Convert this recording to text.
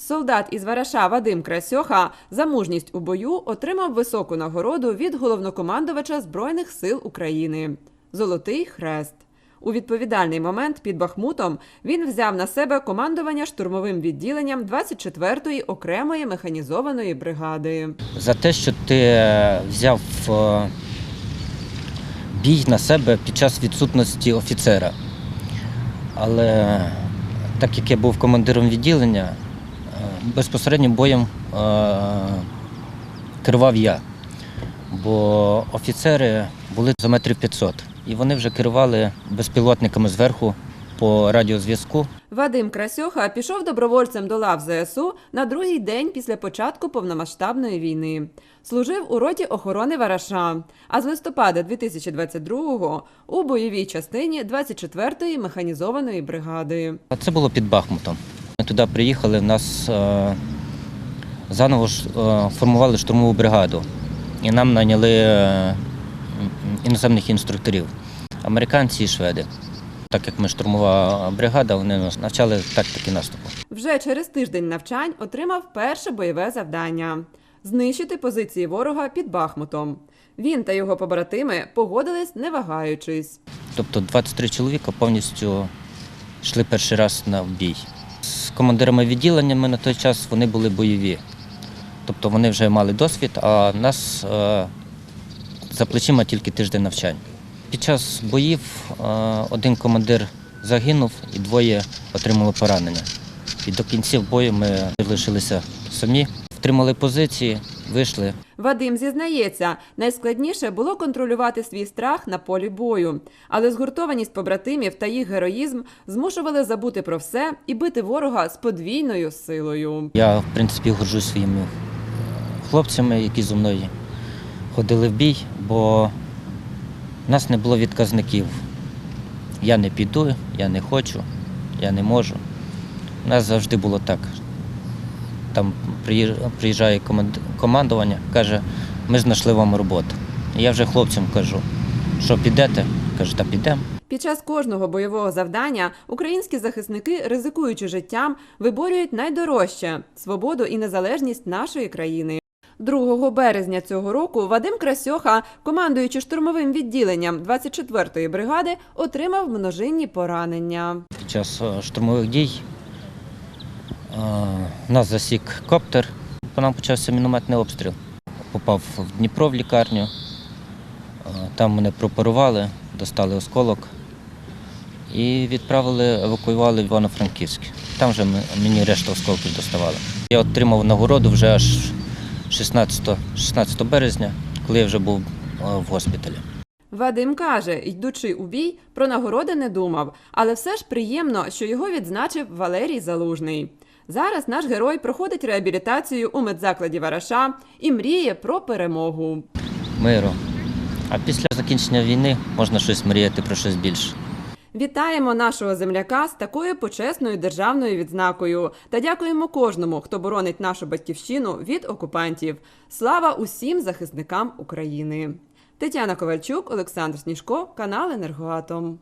Солдат із Вараша Вадим Красьоха за мужність у бою отримав високу нагороду від головнокомандувача Збройних сил України Золотий Хрест. У відповідальний момент під Бахмутом він взяв на себе командування штурмовим відділенням 24-ї окремої механізованої бригади. за те, що ти е, взяв е, бій на себе під час відсутності офіцера. Але так як я був командиром відділення, безпосереднім боєм е, керував я. Бо офіцери були за метрів 500, і вони вже керували безпілотниками зверху по радіозв'язку. Вадим Красьоха пішов добровольцем до лав ЗСУ на другий день після початку повномасштабної війни. Служив у роті охорони Вараша, а з листопада 2022-го у бойовій частині 24-ї механізованої бригади. А Це було під Бахмутом. Туди приїхали, в нас е, заново ж, е, формували штурмову бригаду. І нам наняли е, іноземних інструкторів, американці і шведи. Так як ми штурмова бригада, вони нас навчали тактики наступу. Вже через тиждень навчань отримав перше бойове завдання знищити позиції ворога під Бахмутом. Він та його побратими погодились, не вагаючись. Тобто 23 чоловіка повністю йшли перший раз на бій. Командирами відділеннями на той час вони були бойові. Тобто вони вже мали досвід, а нас е, за плечима тільки тиждень навчань. Під час боїв е, один командир загинув і двоє отримали поранення. І до кінців бою ми лишилися самі, втримали позиції, вийшли. Вадим зізнається, найскладніше було контролювати свій страх на полі бою, але згуртованість побратимів та їх героїзм змушували забути про все і бити ворога з подвійною силою. Я, в принципі, горжусь своїми хлопцями, які зі мною ходили в бій, бо в нас не було відказників. Я не піду, я не хочу, я не можу. У нас завжди було так. Там приїж- приїжджає командування, каже, ми знайшли вам роботу. Я вже хлопцям кажу, що підете? Каже, та підемо. Під час кожного бойового завдання українські захисники, ризикуючи життям, виборюють найдорожче свободу і незалежність нашої країни. 2 березня цього року Вадим Красьоха, командуючи штурмовим відділенням 24-ї бригади, отримав множинні поранення. Під час е, штурмових дій нас засік коптер, по нам почався мінометний обстріл. Попав в Дніпро в лікарню, там мене пропарували, достали осколок і відправили, евакуювали в Івано-Франківськ. Там вже мені решта осколків доставали. Я отримав нагороду вже аж 16, 16 березня, коли я вже був в госпіталі. Вадим каже, йдучи у бій, про нагороди не думав, але все ж приємно, що його відзначив Валерій Залужний. Зараз наш герой проходить реабілітацію у медзакладі Вараша і мріє про перемогу. Миру. А після закінчення війни можна щось мріяти про щось більше. Вітаємо нашого земляка з такою почесною державною відзнакою та дякуємо кожному, хто боронить нашу батьківщину від окупантів. Слава усім захисникам України! Тетяна Ковальчук, Олександр Сніжко, канал Енергоатом.